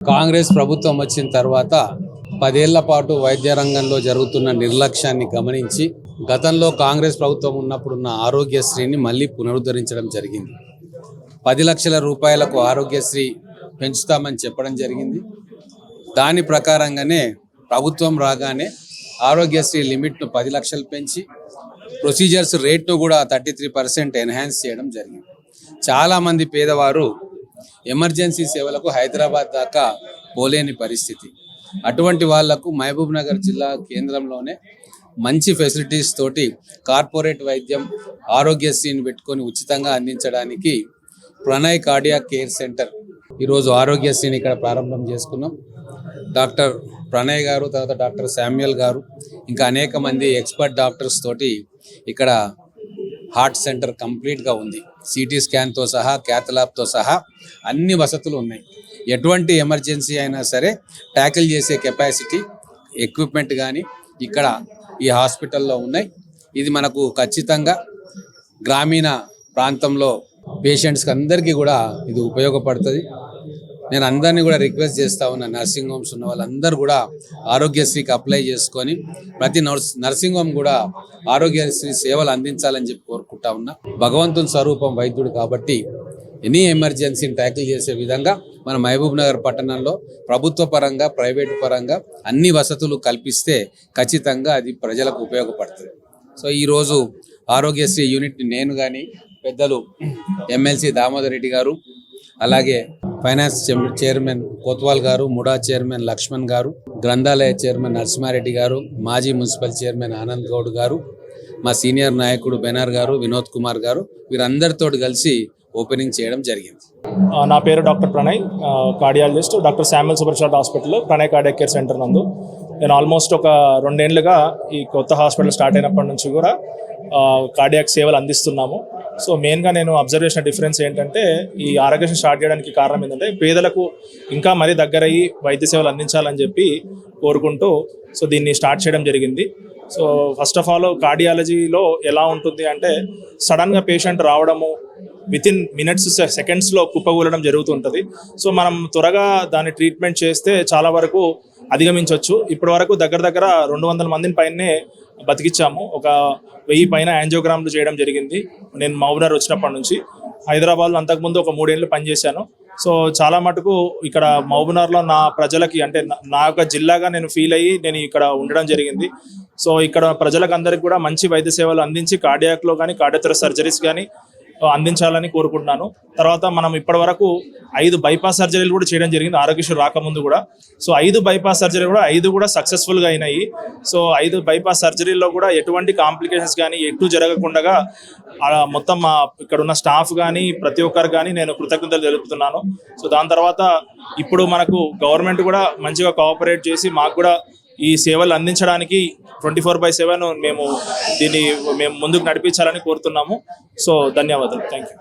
కాంగ్రెస్ ప్రభుత్వం వచ్చిన తర్వాత పదేళ్ళ పాటు వైద్య రంగంలో జరుగుతున్న నిర్లక్ష్యాన్ని గమనించి గతంలో కాంగ్రెస్ ప్రభుత్వం ఉన్నప్పుడున్న ఆరోగ్యశ్రీని మళ్ళీ పునరుద్ధరించడం జరిగింది. పది లక్షల రూపాయలకు ఆరోగ్యశ్రీ పెంచుతామని చెప్పడం జరిగింది. దాని ప్రకారంగానే ప్రభుత్వం రాగానే ఆరోగ్యశ్రీ లిమిట్ను పది లక్షలు పెంచి ప్రొసీజర్స్ రేట్ను కూడా థర్టీ త్రీ పర్సెంట్ ఎన్హాన్స్ చేయడం జరిగింది. చాలామంది పేదవారు ఎమర్జెన్సీ సేవలకు హైదరాబాద్ దాకా పోలేని పరిస్థితి. అటువంటి వాళ్ళకు మహబూబ్ నగర్ జిల్లా కేంద్రంలోనే మంచి ఫెసిలిటీస్ తోటి కార్పొరేట్ వైద్యం ఆరోగ్యశ్రీని పెట్టుకొని ఉచితంగా అందించడానికి ప్రణయ్ కార్డియా కేర్ సెంటర్. ఈరోజు ఆరోగ్యశ్రీని ఇక్కడ ప్రారంభం చేసుకున్నాం. డాక్టర్ ప్రణయ్ గారు తర్వాత డాక్టర్ శామ్యుయల్ గారు ఇంకా అనేక మంది ఎక్స్పర్ట్ డాక్టర్స్ తోటి ఇక్కడ హార్ట్ సెంటర్ కంప్లీట్గా ఉంది. సిటీ స్కాన్తో సహా క్యాథలాబ్తో సహా అన్ని వసతులు ఉన్నాయి. ఎటువంటి ఎమర్జెన్సీ అయినా సరే ట్యాకిల్ చేసే కెపాసిటీ ఎక్విప్మెంట్ కానీ ఇక్కడ ఈ హాస్పిటల్లో ఉన్నాయి. ఇది మనకు ఖచ్చితంగా గ్రామీణ ప్రాంతంలో పేషెంట్స్కి అందరికీ కూడా ఇది ఉపయోగపడుతుంది. నేను అందరినీ కూడా రిక్వెస్ట్ చేస్తా ఉన్నా. నర్సింగ్ హోమ్స్ ఉన్న వాళ్ళందరూ కూడా ఆరోగ్యశ్రీకి అప్లై చేసుకొని ప్రతి నర్స్ నర్సింగ్ హోమ్ కూడా ఆరోగ్యశ్రీ సేవలు అందించాలని చెప్పి కోరుకుంటా ఉన్నా. భగవంతుని స్వరూపం వైద్యుడు కాబట్టి ఎనీ ఎమర్జెన్సీని ట్యాకిల్ చేసే విధంగా మన మహబూబ్ నగర్ పట్టణంలో ప్రభుత్వ పరంగా ప్రైవేట్ పరంగా అన్ని వసతులు కల్పిస్తే ఖచ్చితంగా అది ప్రజలకు ఉపయోగపడుతుంది. సో ఈరోజు ఆరోగ్యశ్రీ యూనిట్ని నేను కానీ పెద్దలు ఎమ్మెల్సీ దామోదర్ రెడ్డి గారు అలాగే ఫైనాన్స్ చైర్మన్ కోత్వాల్ గారు ముడా చైర్మన్ లక్ష్మణ్ గారు గ్రంథాలయ చైర్మన్ నరసింహారెడ్డి గారు మాజీ మున్సిపల్ చైర్మన్ ఆనంద్ గౌడ్ గారు మా సీనియర్ నాయకుడు బెనర్ గారు వినోద్ కుమార్ గారు వీరందరితో కలిసి ఓపెనింగ్ చేయడం జరిగింది. నా పేరు doctor Pranay cardiologist doctor Samuel super hospital Pranay cardia care centre నందు. నేను ఆల్మోస్ట్ ఒక రెండేళ్ళుగా ఈ కొత్త హాస్పిటల్ స్టార్ట్ అయినప్పటి నుంచి కూడా కార్డియాక్ సేవలు అందిస్తున్నాము. సో మెయిన్గా నేను అబ్జర్వ్ చేసిన డిఫరెన్స్ ఏంటంటే ఈ ఆరోగ్యం స్టార్ట్ చేయడానికి కారణం ఏంటంటే పేదలకు ఇంకా మరీ దగ్గరయ్యి వైద్య సేవలు అందించాలని చెప్పి కోరుకుంటూ సో దీన్ని స్టార్ట్ చేయడం జరిగింది. సో ఫస్ట్ ఆఫ్ ఆల్ కార్డియాలజీలో ఎలా ఉంటుంది అంటే సడన్గా పేషెంట్ రావడము విత్ ఇన్ మినిట్స్ సెకండ్స్లో కుప్పగూలడం జరుగుతుంటుంది సో మనం త్వరగా దాన్ని ట్రీట్మెంట్ చేస్తే చాలా వరకు అధిగమించవచ్చు ఇప్పటి వరకు దగ్గర దగ్గర రెండు వందల మందిని పైనే బతికిచ్చాము. ఒక వెయ్యి పైన యాంజియోగ్రామ్లు చేయడం జరిగింది. నేను మౌనర్ వచ్చినప్పటి నుంచి. హైదరాబాద్లో అంతకుముందు ఒక మూడేళ్ళు పనిచేశాను. సో చాలా మటుకు ఇక్కడ మహబూబ్నగర్లో నా ప్రజలకి అంటే నా- యొక్క జిల్లాగా నేను ఫీల్ అయ్యి నేను ఇక్కడ ఉండడం జరిగింది. సో ఇక్కడ ప్రజలకు అందరికి కూడా మంచి వైద్య సేవలు అందించి కార్డియాక్లో కానీ కార్డియోథెర సర్జరీస్ కానీ అందించాలని కోరుకుంటున్నాను. తర్వాత మనం ఇప్పటి వరకు ఐదు బైపాస్ సర్జరీలు కూడా చేయడం జరిగింది. ఆరోగ్యశ్రీ రాకముందు కూడా. సో ఐదు బైపాస్ సర్జరీ కూడా ఐదు కూడా సక్సెస్ఫుల్గా అయినాయి. సో ఐదు బైపాస్ సర్జరీలో కూడా ఎటువంటి కాంప్లికేషన్స్ కానీ ఎటు జరగకుండా మొత్తం మా ఇక్కడ ఉన్న స్టాఫ్ కానీ ప్రతి ఒక్కరు కానీ నేను కృతజ్ఞతలు తెలుపుతున్నాను. సో దాని తర్వాత ఇప్పుడు మనకు గవర్నమెంట్ కూడా మంచిగా కోఆపరేట్ చేసి మాకు కూడా ఈ సేవలు అందించడానికి ట్వంటీ ఫోర్ బై సెవెన్ మేము దీన్ని మేము ముందుకు నడిపించాలని కోరుతున్నాము. సో ధన్యవాదాలు. Thank you